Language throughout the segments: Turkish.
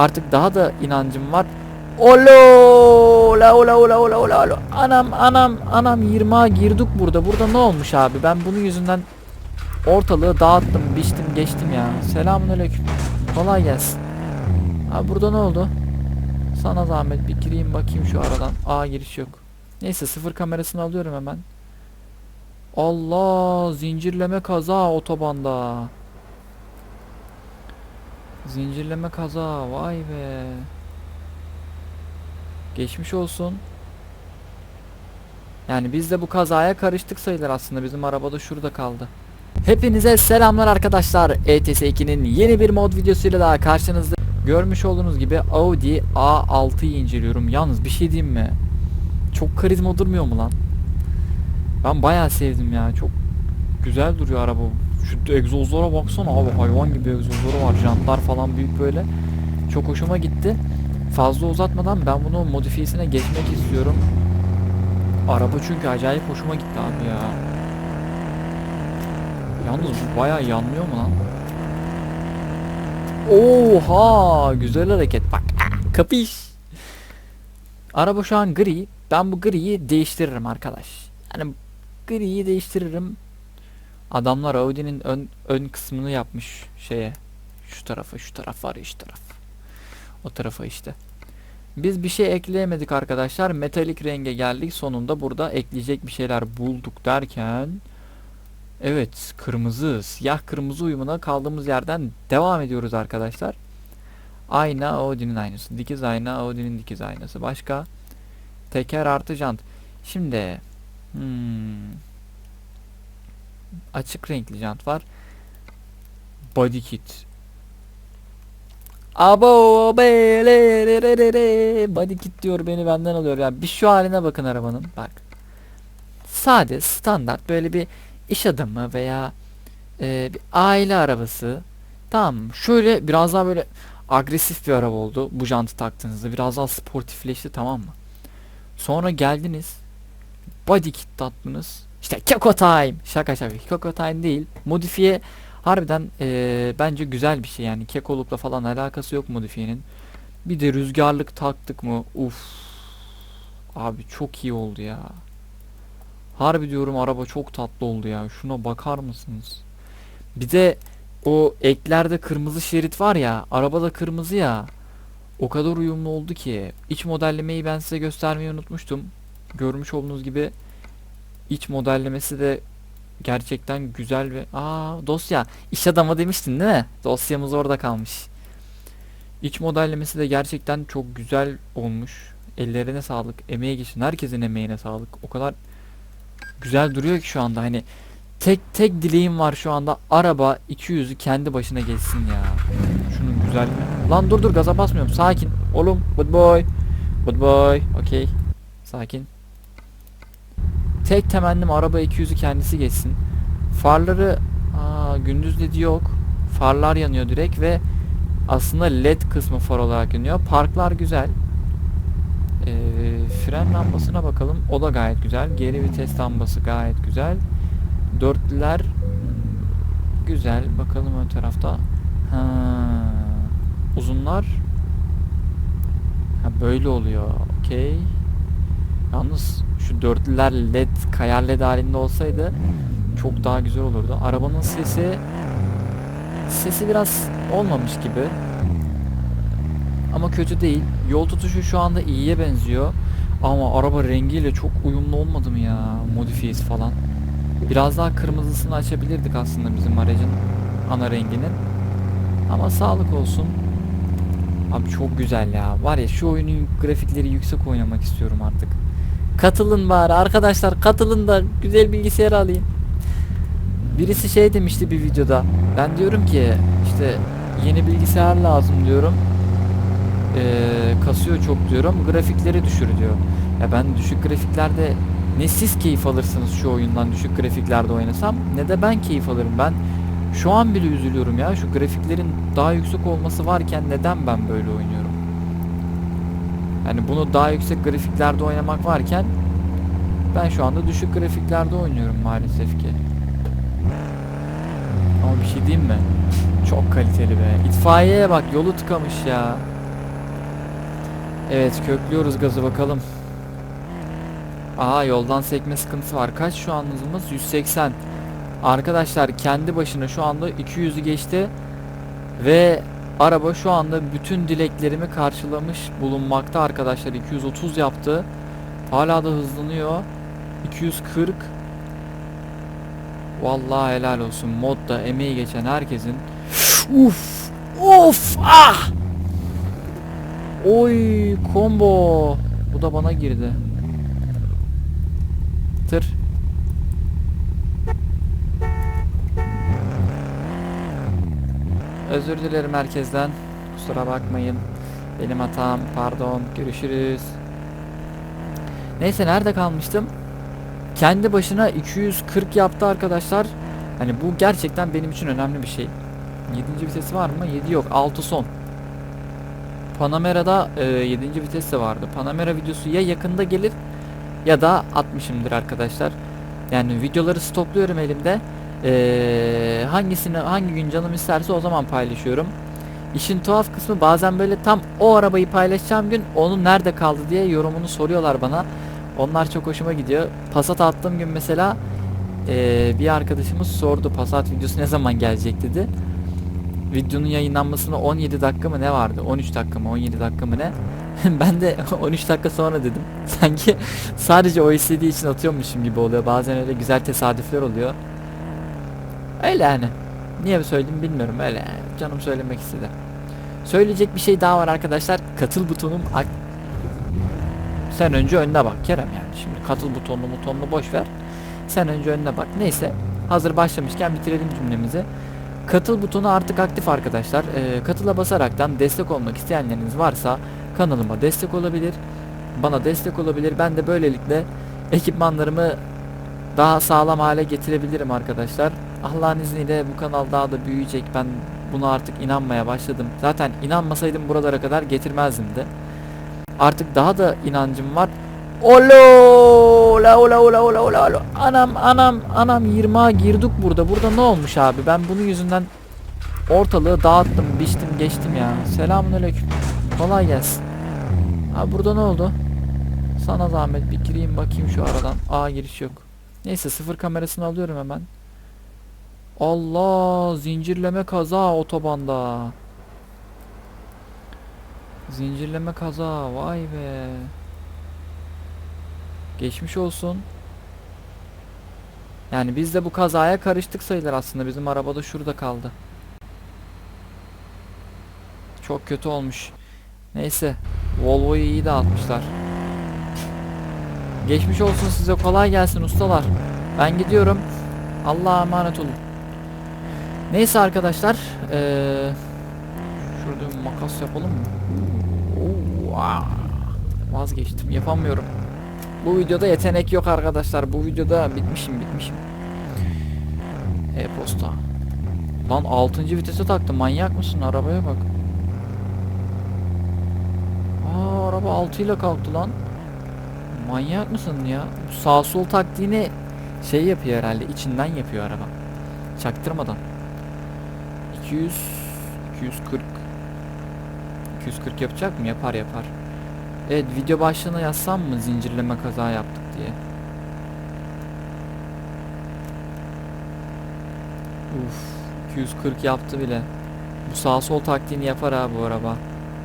artık daha da inancım var. Olo! La ola ola ola ola ola. Anam anam anam 20'a girdik burada. Burada ne olmuş abi? Ben bunun yüzünden ortalığı dağıttım, biçtim, geçtim ya. Selamünaleyküm. Kolay gelsin. Abi burada ne oldu? Sana zahmet bir gireyim bakayım şu aradan. Aa giriş yok. Neyse sıfır kamerasını alıyorum hemen. Allah zincirleme kaza otobanda. Zincirleme kaza vay be. Geçmiş olsun. Yani biz de bu kazaya karıştık sayılır aslında. Bizim araba da şurada kaldı. Hepinize selamlar arkadaşlar. ETS2'nin yeni bir mod videosuyla daha karşınızda. Görmüş olduğunuz gibi Audi A6'yı inceliyorum. Yalnız bir şey diyeyim mi? Çok karizma durmuyor mu lan? Ben bayağı sevdim ya. Çok güzel duruyor araba. Şu egzozlara baksana abi hayvan gibi egzozları var. Jantlar falan büyük böyle. Çok hoşuma gitti. Fazla uzatmadan ben bunu modifiyesine geçmek istiyorum. Araba çünkü acayip hoşuma gitti abi ya. Yalnız bu bayağı yanmıyor mu lan? Oha güzel hareket bak. Kapış. Araba şu an gri. Ben bu griyi değiştiririm arkadaş. Yani griyi değiştiririm. Adamlar Audi'nin ön, ön kısmını yapmış şeye. Şu tarafa şu taraf var ya şu taraf. O tarafa işte. Biz bir şey ekleyemedik arkadaşlar. Metalik renge geldik. Sonunda burada ekleyecek bir şeyler bulduk derken Evet kırmızı siyah kırmızı uyumuna kaldığımız yerden devam ediyoruz arkadaşlar. Ayna Audi'nin aynısı. Dikiz ayna Audi'nin dikiz aynası. Başka teker artı jant. Şimdi hmm, açık renkli jant var. Body kit. Abo be. Body kit diyor beni benden alıyor. Yani bir şu haline bakın arabanın. Bak. Sade standart böyle bir iş adamı veya e, bir aile arabası. Tamam? Şöyle biraz daha böyle agresif bir araba oldu bu jantı taktığınızda. Biraz daha sportifleşti tamam mı? Sonra geldiniz. Body kit tattınız. İşte Keko Time. Şaka şaka. Keko Time değil. Modifiye harbiden e, bence güzel bir şey yani. Kekolukla falan alakası yok modifiyenin. Bir de rüzgarlık taktık mı? Uf. Abi çok iyi oldu ya. Harbi diyorum araba çok tatlı oldu ya. Şuna bakar mısınız? Bir de o eklerde kırmızı şerit var ya. Arabada kırmızı ya. O kadar uyumlu oldu ki. İç modellemeyi ben size göstermeyi unutmuştum. Görmüş olduğunuz gibi iç modellemesi de gerçekten güzel ve aa dosya iş adamı demiştin değil mi? Dosyamız orada kalmış. İç modellemesi de gerçekten çok güzel olmuş. Ellerine sağlık. Emeğe geçin. Herkesin emeğine sağlık. O kadar güzel duruyor ki şu anda hani tek tek dileğim var şu anda araba 200'ü kendi başına geçsin ya. Şunun güzelliğine. Lan dur dur gaza basmıyorum. Sakin. Oğlum good boy. Good boy. Okey. Sakin. Tek temennim araba 200'ü kendisi geçsin. Farları aa, gündüz ledi yok. Farlar yanıyor direkt ve aslında led kısmı far olarak yanıyor. Parklar güzel. Ee, fren lambasına bakalım. O da gayet güzel. Geri vites lambası gayet güzel. Dörtlüler güzel. Bakalım ön tarafta. Ha, uzunlar ha, böyle oluyor. Okey. Yalnız şu dörtlüler led kayar led halinde olsaydı çok daha güzel olurdu. Arabanın sesi sesi biraz olmamış gibi. Ama kötü değil. Yol tutuşu şu anda iyiye benziyor. Ama araba rengiyle çok uyumlu olmadı mı ya? Modifiyesi falan. Biraz daha kırmızısını açabilirdik aslında bizim aracın ana renginin. Ama sağlık olsun. Abi çok güzel ya. Var ya şu oyunun grafikleri yüksek oynamak istiyorum artık. Katılın bari arkadaşlar katılın da güzel bilgisayar alayım. Birisi şey demişti bir videoda. Ben diyorum ki işte yeni bilgisayar lazım diyorum. Ee, kasıyor çok diyorum. Grafikleri düşür diyor. Ya ben düşük grafiklerde ne siz keyif alırsınız şu oyundan düşük grafiklerde oynasam ne de ben keyif alırım. Ben şu an bile üzülüyorum ya şu grafiklerin daha yüksek olması varken neden ben böyle oynuyorum? Yani bunu daha yüksek grafiklerde oynamak varken ben şu anda düşük grafiklerde oynuyorum maalesef ki. Ama bir şey diyeyim mi? Çok kaliteli be. İtfaiyeye bak yolu tıkamış ya. Evet köklüyoruz gazı bakalım. Aha yoldan sekme sıkıntısı var. Kaç şu an hızımız? 180. Arkadaşlar kendi başına şu anda 200'ü geçti. Ve araba şu anda bütün dileklerimi karşılamış bulunmakta arkadaşlar. 230 yaptı. Hala da hızlanıyor. 240. Vallahi helal olsun. Modda emeği geçen herkesin. Uf! Of! Ah! Oy combo. Bu da bana girdi. Özür dilerim herkesten. Kusura bakmayın. Benim hatam. Pardon. Görüşürüz. Neyse nerede kalmıştım? Kendi başına 240 yaptı arkadaşlar. Hani bu gerçekten benim için önemli bir şey. 7. vitesi var mı? 7 yok. 6 son. Panamera'da e, 7. vites vardı. Panamera videosu ya yakında gelir ya da atmışımdır arkadaşlar. Yani videoları stokluyorum elimde. E, hangisini hangi gün canım isterse o zaman paylaşıyorum. İşin tuhaf kısmı bazen böyle tam o arabayı paylaşacağım gün onun nerede kaldı diye yorumunu soruyorlar bana. Onlar çok hoşuma gidiyor. Passat attığım gün mesela e, bir arkadaşımız sordu Passat videosu ne zaman gelecek dedi. Videonun yayınlanmasına 17 dakika mı ne vardı? 13 dakika mı 17 dakika mı ne? ben de 13 dakika sonra dedim. Sanki sadece o istediği için atıyormuşum gibi oluyor. Bazen öyle güzel tesadüfler oluyor. Öyle yani. Niye söyledim bilmiyorum öyle yani. Canım söylemek istedi. Söyleyecek bir şey daha var arkadaşlar. Katıl butonum ak- Sen önce önüne bak Kerem yani. Şimdi katıl butonunu butonunu boş ver. Sen önce önüne bak. Neyse. Hazır başlamışken bitirelim cümlemizi. Katıl butonu artık aktif arkadaşlar. Ee, katıla basaraktan destek olmak isteyenleriniz varsa kanalıma destek olabilir. Bana destek olabilir. Ben de böylelikle ekipmanlarımı daha sağlam hale getirebilirim arkadaşlar. Allah'ın izniyle bu kanal daha da büyüyecek. Ben buna artık inanmaya başladım. Zaten inanmasaydım buralara kadar getirmezdim de. Artık daha da inancım var. Olo! La ola ola ola ola ola. Anam anam anam 20'a girdik burada. Burada ne olmuş abi? Ben bunun yüzünden ortalığı dağıttım, biçtim, geçtim ya. Selamünaleyküm. Kolay gelsin. Abi burada ne oldu? Sana zahmet bir gireyim bakayım şu aradan. Aa giriş yok. Neyse sıfır kamerasını alıyorum hemen. Allah zincirleme kaza otobanda. Zincirleme kaza vay be. Geçmiş olsun. Yani biz de bu kazaya karıştık sayılır aslında. Bizim araba da şurada kaldı. Çok kötü olmuş. Neyse. Volvo'yu iyi dağıtmışlar. Geçmiş olsun size kolay gelsin ustalar. Ben gidiyorum. Allah'a emanet olun. Neyse arkadaşlar. Eee şurada bir makas yapalım mı? Vazgeçtim. Yapamıyorum. Bu videoda yetenek yok arkadaşlar. Bu videoda bitmişim bitmişim. E-posta. Lan 6. vitese taktım. Manyak mısın? Arabaya bak. Aa araba 6 ile kalktı lan. Manyak mısın ya? Bu sağ sol taktiğini şey yapıyor herhalde. içinden yapıyor araba. Çaktırmadan. 200 240 240 yapacak mı? Yapar yapar. Evet video başlığına yazsam mı zincirleme kaza yaptık diye. Uf 240 yaptı bile. Bu sağ sol taktiğini yapar abi bu araba.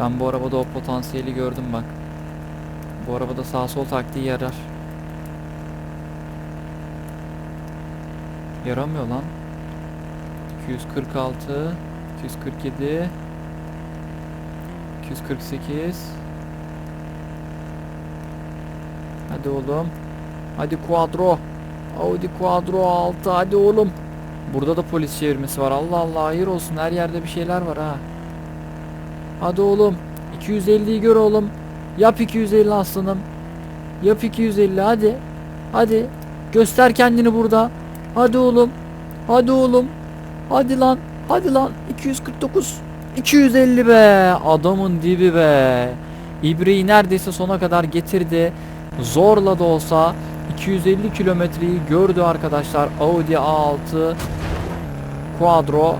Ben bu arabada o potansiyeli gördüm bak. Bu arabada sağ sol taktiği yarar. Yaramıyor lan. 246 247 248 Hadi oğlum. Hadi Quattro. Audi Quattro 6 hadi oğlum. Burada da polis çevirmesi var. Allah Allah hayır olsun her yerde bir şeyler var ha. Hadi oğlum. 250'yi gör oğlum. Yap 250 aslanım. Yap 250 hadi. Hadi. Göster kendini burada. Hadi oğlum. Hadi oğlum. Hadi lan. Hadi lan. 249. 250 be. Adamın dibi be. İbreyi neredeyse sona kadar getirdi. Zorla da olsa 250 kilometreyi gördü arkadaşlar. Audi A6 Quattro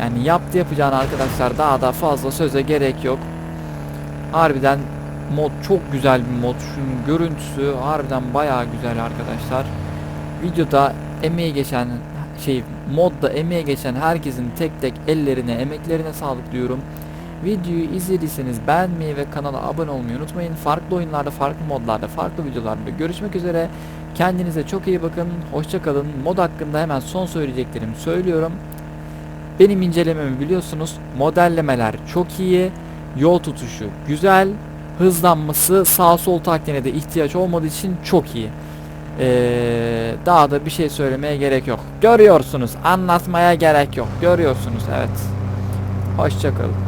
yani yaptı yapacağını arkadaşlar daha da fazla söze gerek yok. Harbiden mod çok güzel bir mod. Şunun görüntüsü harbiden bayağı güzel arkadaşlar. Videoda emeği geçen şey modda emeği geçen herkesin tek tek ellerine emeklerine sağlık diyorum. Videoyu izlediyseniz beğenmeyi ve kanala abone olmayı unutmayın. Farklı oyunlarda, farklı modlarda, farklı videolarda görüşmek üzere. Kendinize çok iyi bakın. Hoşça kalın. Mod hakkında hemen son söyleyeceklerimi söylüyorum. Benim incelememi biliyorsunuz. Modellemeler çok iyi. Yol tutuşu güzel. Hızlanması sağ sol taktiğine de ihtiyaç olmadığı için çok iyi. Ee, daha da bir şey söylemeye gerek yok. Görüyorsunuz. Anlatmaya gerek yok. Görüyorsunuz evet. Hoşçakalın.